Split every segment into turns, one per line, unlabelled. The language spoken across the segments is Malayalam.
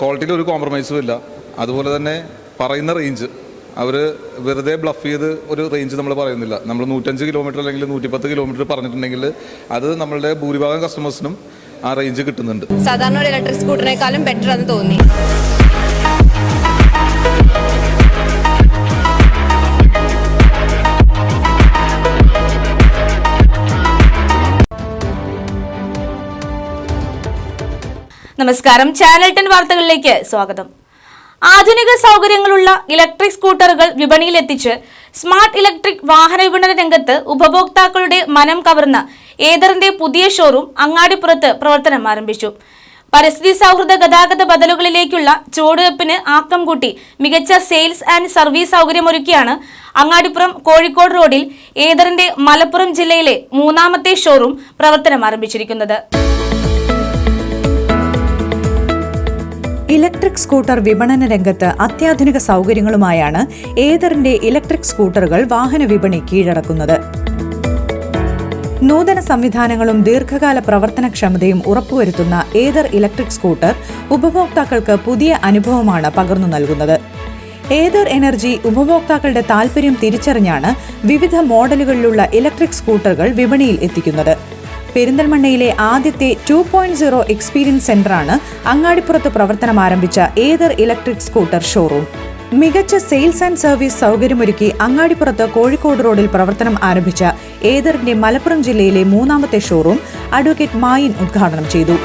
ക്വാളിറ്റിയിൽ ഒരു കോംപ്രമൈസും ഇല്ല. അതുപോലെ തന്നെ പറയുന്ന റേഞ്ച് അവർ വെറുതെ ബ്ലഫ് ചെയ്ത് ഒരു റേഞ്ച് നമ്മൾ പറയുന്നില്ല. നമ്മൾ നൂറ്റഞ്ച് കിലോമീറ്റർ അല്ലെങ്കിൽ നൂറ്റിപ്പത്ത് കിലോമീറ്റർ പറഞ്ഞിട്ടുണ്ടെങ്കിൽ അത് നമ്മളുടെ ഭൂരിഭാഗം കസ്റ്റമേഴ്സിനും ആ റേഞ്ച് കിട്ടുന്നുണ്ട്.
സാധാരണ ഒരു ഇലക്ട്രിക് സ്കൂട്ടറിനേക്കാളും ബെറ്റർ എന്ന് തോന്നി. നമസ്കാരം. ചാനൽ ടെൻ വാർത്തകളിലേക്ക് സ്വാഗതം. ആധുനിക സൗകര്യങ്ങളുള്ള ഇലക്ട്രിക് സ്കൂട്ടറുകൾ വിപണിയിലെത്തിച്ച് സ്മാർട്ട് ഇലക്ട്രിക് വാഹന വിപണന രംഗത്ത് ഉപഭോക്താക്കളുടെ മനം കവർന്ന ഏതറിന്റെ പുതിയ ഷോറൂം അങ്ങാടിപ്പുറത്ത് പ്രവർത്തനം ആരംഭിച്ചു. പരിസ്ഥിതി സൗഹൃദ ഗതാഗത ബദലുകളിലേക്കുള്ള ചുവടുവെപ്പിന് ആക്കം കൂട്ടി മികച്ച സെയിൽസ് ആൻഡ് സർവീസ് സൗകര്യമൊരുക്കിയാണ് അങ്ങാടിപ്പുറം കോഴിക്കോട് റോഡിൽ ഏതറിന്റെ മലപ്പുറം ജില്ലയിലെ മൂന്നാമത്തെ ഷോറൂം പ്രവർത്തനം ആരംഭിച്ചിരിക്കുന്നത്.
ഇലക്ട്രിക് സ്കൂട്ടർ വിപണന രംഗത്ത് അത്യാധുനിക സൗകര്യങ്ങളുമായാണ് ഏതറിന്റെ ഇലക്ട്രിക് സ്കൂട്ടറുകൾ വാഹന വിപണി കീഴടക്കുന്നത്. നൂതന സംവിധാനങ്ങളും ദീർഘകാല പ്രവർത്തനക്ഷമതയും ഉറപ്പുവരുത്തുന്ന ഏതർ ഇലക്ട്രിക് സ്കൂട്ടർ ഉപഭോക്താക്കൾക്ക് പുതിയ അനുഭവമാണ് പകർന്നു നൽകുന്നത്. ഏതർ എനർജി ഉപഭോക്താക്കളുടെ താൽപ്പര്യം തിരിച്ചറിഞ്ഞാണ് വിവിധ മോഡലുകളിലുള്ള ഇലക്ട്രിക് സ്കൂട്ടറുകൾ വിപണിയിൽ എത്തിക്കുന്നത്. പെരിന്തൽമണ്ണയിലെ ആദ്യത്തെ ടു പോയിന്റ് സീറോ എക്സ്പീരിയൻസ് സെന്ററാണ് അങ്ങാടിപ്പുറത്ത് പ്രവർത്തനം ആരംഭിച്ച ഏതർ ഇലക്ട്രിക് സ്കൂട്ടർ ഷോറൂം മികച്ച സെയിൽസ് ആൻഡ് സർവീസ് സൗകര്യമൊരുക്കി അങ്ങാടിപ്പുറത്ത് കോഴിക്കോട് റോഡിൽ പ്രവർത്തനം ആരംഭിച്ച ഏതറിന്റെ മലപ്പുറം ജില്ലയിലെ മൂന്നാമത്തെ ഷോറൂം അഡ്വക്കേറ്റ് മായിൻ ഉദ്ഘാടനം ചെയ്തു.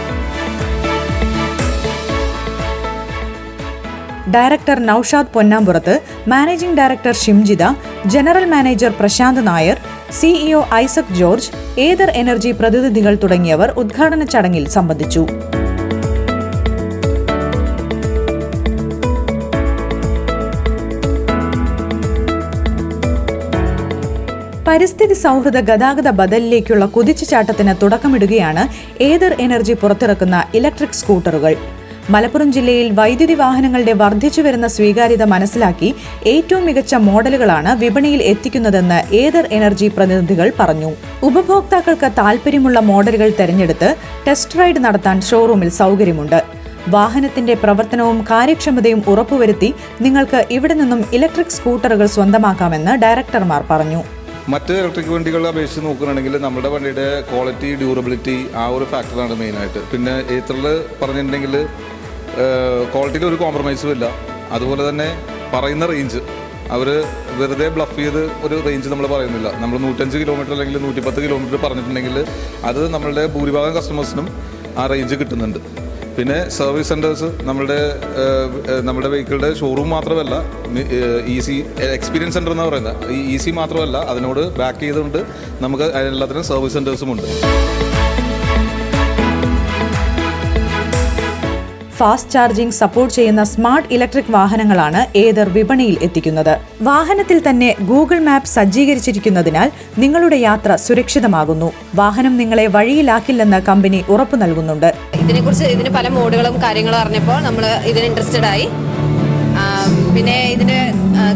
Director Noushad Ponnamburath managing director Shimjitha general manager Prashanth Nair CEO Isaac George Ather Energy പ്രതിനിധികൾ തുടങ്ങിയവർ ഉദ്ഘാടന ചടങ്ങിൽ സംബന്ധിച്ചു. പരിസ്ഥിതി സൗഹൃദ ഗതാഗത ബദലിലേക്കുള്ള കുതിച്ചുചാട്ടത്തിന് തുടക്കമിടുകയാണ് ഏതർ എനർജി പുറത്തിറക്കുന്ന ഇലക്ട്രിക് സ്കൂട്ടറുകൾ. മലപ്പുറം ജില്ലയിൽ വൈദ്യുതി വാഹനങ്ങളുടെ വർദ്ധിച്ചു വരുന്ന സ്വീകാര്യത മനസ്സിലാക്കി ഏറ്റവും മികച്ച മോഡലുകളാണ് വിപണിയിൽ എത്തിക്കുന്നതെന്ന് ഏതർ എനർജി പ്രതിനിധികൾ പറഞ്ഞു. ഉപഭോക്താക്കൾക്ക് താൽപ്പര്യമുള്ള മോഡലുകൾ തെരഞ്ഞെടുത്ത് ടെസ്റ്റ് റൈഡ് നടത്താൻ ഷോറൂമിൽ സൗകര്യമുണ്ട്. വാഹനത്തിന്റെ പ്രവർത്തനവും കാര്യക്ഷമതയും ഉറപ്പുവരുത്തി നിങ്ങൾക്ക് ഇവിടെ നിന്നും ഇലക്ട്രിക് സ്കൂട്ടറുകൾ സ്വന്തമാക്കാമെന്ന് ഡയറക്ടർമാർ പറഞ്ഞു.
മറ്റ് ഇലക്ട്രിക് വണ്ടികളെ അപേക്ഷിച്ച് നോക്കുകയാണെങ്കിൽ നമ്മുടെ വണ്ടിയുടെ ക്വാളിറ്റി ഡ്യൂറബിലിറ്റി ആ ഒരു ഫാക്ടറാണ് മെയിനായിട്ട്. പിന്നെ ഏത്തറിൽ പറഞ്ഞിട്ടുണ്ടെങ്കിൽ ക്വാളിറ്റിയിൽ ഒരു കോംപ്രമൈസും ഇല്ല. അതുപോലെ തന്നെ പറയുന്ന റേഞ്ച് അവർ വെറുതെ ബ്ലഫ് ചെയ്ത് ഒരു റേഞ്ച് നമ്മൾ പറയുന്നില്ല. നമ്മൾ നൂറ്റഞ്ച് കിലോമീറ്റർ അല്ലെങ്കിൽ നൂറ്റിപ്പത്ത് കിലോമീറ്റർ പറഞ്ഞിട്ടുണ്ടെങ്കിൽ അത് നമ്മളുടെ ഭൂരിഭാഗം കസ്റ്റമേഴ്സിനും ആ റേഞ്ച് കിട്ടുന്നുണ്ട്. പിന്നെ സർവീസ് സെന്റേഴ്സ് നമ്മുടെ നമ്മുടെ വെഹിക്കിളുടെ ഷോറൂം മാത്രമല്ല ഈസി എക്സ്പീരിയൻസ് സെന്റർ എന്ന് പറയുന്നത്. ഈ ഇ സി മാത്രമല്ല അതിനോട് ബാക്ക് ചെയ്തുകൊണ്ട് നമുക്ക് എല്ലാത്തിനും സർവീസ് സെന്റേഴ്സും ഉണ്ട്.
ഫാസ്റ്റ് ചാർജിംഗ് സപ്പോർട്ട് ചെയ്യുന്ന സ്മാർട്ട് ഇലക്ട്രിക് വാഹനങ്ങളാണ് ഏതർ വിപണിയിൽ എത്തിക്കുന്നത്. വാഹനത്തിൽ തന്നെ ഗൂഗിൾ മാപ്പ് സജ്ജീകരിച്ചിരിക്കുന്നതിനാൽ നിങ്ങളുടെ യാത്ര സുരക്ഷിതമാകുന്നു. വാഹനം നിങ്ങളെ വഴിയിലാക്കില്ലെന്ന് കമ്പനി ഉറപ്പു നൽകുന്നുണ്ട്.
ഇതിനെക്കുറിച്ച് ഇതിന് പല മോഡുകളും കാര്യങ്ങളും അറിഞ്ഞപ്പോൾ നമ്മൾ ഇതിന് ഇൻട്രസ്റ്റഡ് ആയി. പിന്നെ ഇതിന്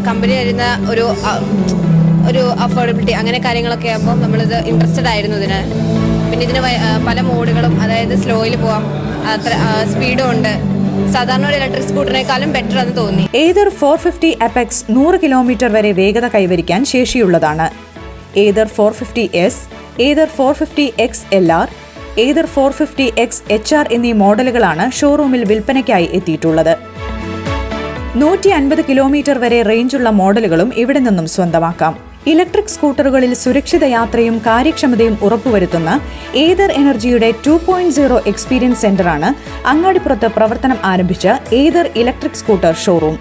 കമ്പനി തരുന്ന ഒരു ഒരു അഫോർഡബിലിറ്റി അങ്ങനെ കാര്യങ്ങളൊക്കെ ആകുമ്പോൾ നമ്മളിത് ഇൻട്രസ്റ്റഡ് ആയിരുന്നു ഇതിന്. പിന്നെ ഇതിന് പല മോഡുകളും അതായത് സ്ലോയിൽ പോവാം അത്ര സ്പീഡും ഉണ്ട്. സാധാരണ ഒരു ഇലക്ട്രിക് സ്കൂട്ടറിനേക്കാളും ബെറ്റർ എന്ന് തോന്നി.
ഏതർ ഫോർ ഫിഫ്റ്റി അപെക്സ് നൂറ് കിലോമീറ്റർ വരെ വേഗത കൈവരിക്കാൻ ശേഷിയുള്ളതാണ്. Ather four fifty S Ather four fifty X L R Ather four fifty X H R എന്നീ മോഡലുകളാണ് ഷോറൂമിൽ വിൽപ്പനയ്ക്കായി എത്തിയിട്ടുള്ളത്. നൂറ്റി അൻപത് കിലോമീറ്റർ വരെ റേഞ്ചുള്ള മോഡലുകളും ഇവിടെ നിന്നും സ്വന്തമാക്കാം. ഇലക്ട്രിക് സ്കൂട്ടറുകളിൽ സുരക്ഷിത യാത്രയും കാര്യക്ഷമതയും ഉറപ്പുവരുത്തുന്ന ഏതർ എനർജിയുടെ ടു പോയിന്റ് സീറോ എക്സ്പീരിയൻസ് സെന്ററാണ് അങ്ങാടിപ്പുറത്ത് പ്രവർത്തനം ആരംഭിച്ച Ather electric scooter showroom.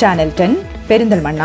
Channel ten Perinthalmanna.